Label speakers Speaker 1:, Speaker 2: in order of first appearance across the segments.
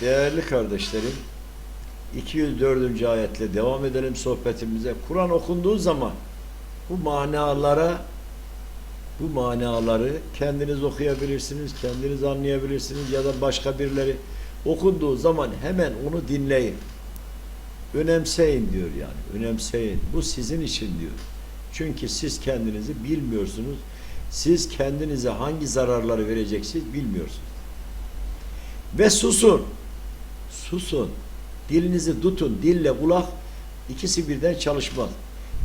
Speaker 1: Değerli kardeşlerim, 204. ayetle devam edelim sohbetimize. Kur'an okunduğu zaman bu manalara bu manaları kendiniz okuyabilirsiniz, kendiniz anlayabilirsiniz ya da başka birileri okunduğu zaman hemen onu dinleyin. Önemseyin diyor yani. Önemseyin. Bu sizin için diyor. Çünkü siz kendinizi bilmiyorsunuz. Siz kendinize hangi zararları vereceksiniz bilmiyorsunuz. Ve susun. Susun. Dilinizi tutun. Dille kulak ikisi birden çalışmaz.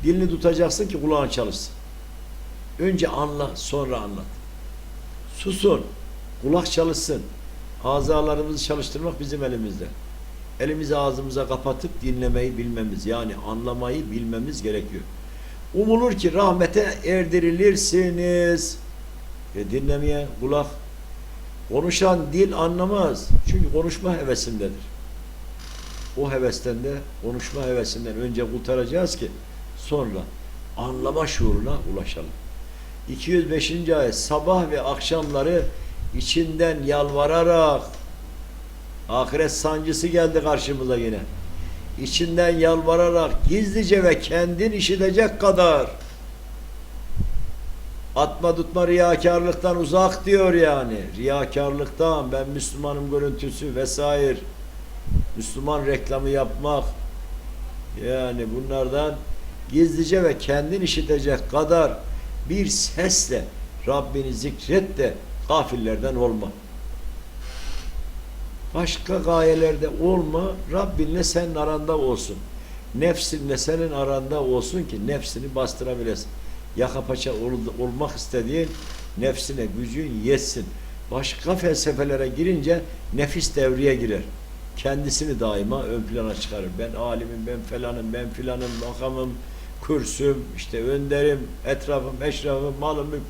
Speaker 1: Dilini tutacaksın ki kulağın çalışsın. Önce anla, sonra anlat. Susun. Kulak çalışsın. Azalarımızı çalıştırmak bizim elimizde. Elimizi ağzımıza kapatıp dinlemeyi bilmemiz yani anlamayı bilmemiz gerekiyor. Umulur ki rahmete erdirilirsiniz. E dinlemeye kulak Konuşan dil anlamaz. Çünkü konuşma hevesindedir. O hevesten de konuşma hevesinden önce kurtaracağız ki sonra anlama şuuruna ulaşalım. 205. ayet sabah ve akşamları içinden yalvararak ahiret sancısı geldi karşımıza yine. İçinden yalvararak gizlice ve kendin işitecek kadar atma tutma riyakarlıktan uzak diyor yani. Riyakarlıktan ben Müslümanım görüntüsü vesaire Müslüman reklamı yapmak yani bunlardan gizlice ve kendin işitecek kadar bir sesle Rabbini zikret de gafillerden olma. Başka gayelerde olma, Rabbinle senin aranda olsun. Nefsinle senin aranda olsun ki nefsini bastırabilesin yaka paça ol, olmak istediğin nefsine gücün yetsin. Başka felsefelere girince nefis devreye girer. Kendisini daima ön plana çıkarır. Ben alimim, ben falanım, ben filanım, makamım, kürsüm, işte önderim, etrafım, eşrafım, malım, mülküm.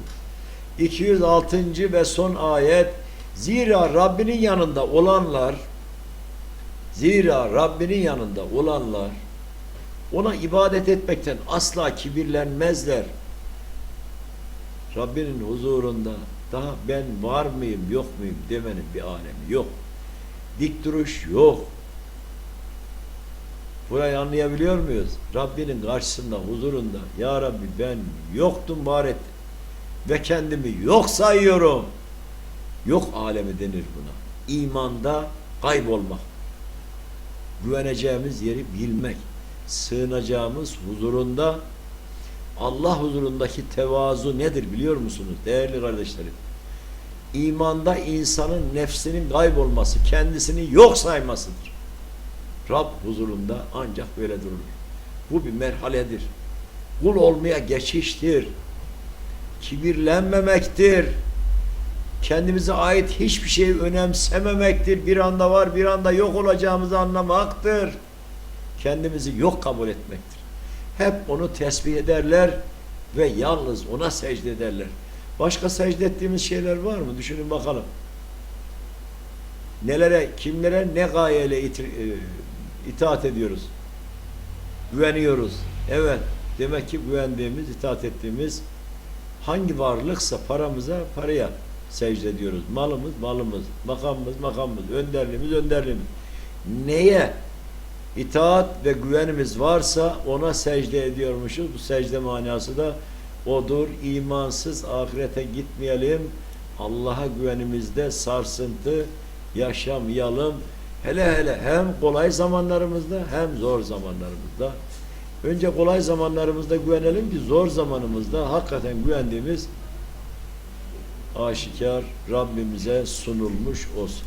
Speaker 1: 206. ve son ayet Zira Rabbinin yanında olanlar Zira Rabbinin yanında olanlar ona ibadet etmekten asla kibirlenmezler. Rabbinin huzurunda daha ben var mıyım yok muyum demenin bir alemi yok. Dik duruş yok. Burayı anlayabiliyor muyuz? Rabbinin karşısında, huzurunda Ya Rabbi ben yoktum var ettim. Ve kendimi yok sayıyorum. Yok alemi denir buna. İmanda kaybolmak. Güveneceğimiz yeri bilmek. Sığınacağımız huzurunda Allah huzurundaki tevazu nedir biliyor musunuz değerli kardeşlerim? İmanda insanın nefsinin kaybolması, kendisini yok saymasıdır. Rab huzurunda ancak böyle durulur. Bu bir merhaledir. Kul olmaya geçiştir. Kibirlenmemektir. Kendimize ait hiçbir şeyi önemsememektir. Bir anda var, bir anda yok olacağımızı anlamaktır. Kendimizi yok kabul etmektir. Hep onu tesbih ederler ve yalnız ona secde ederler. Başka secde ettiğimiz şeyler var mı? Düşünün bakalım. Nelere, kimlere ne gayeyle iti, e, itaat ediyoruz? Güveniyoruz. Evet. Demek ki güvendiğimiz, itaat ettiğimiz hangi varlıksa paramıza, paraya secde ediyoruz. Malımız, malımız, makamımız, makamımız, önderliğimiz, önderliğimiz. Neye itaat ve güvenimiz varsa ona secde ediyormuşuz. Bu secde manası da odur. İmansız ahirete gitmeyelim. Allah'a güvenimizde sarsıntı yaşamayalım. Hele hele hem kolay zamanlarımızda hem zor zamanlarımızda. Önce kolay zamanlarımızda güvenelim ki zor zamanımızda hakikaten güvendiğimiz aşikar Rabbimize sunulmuş olsun.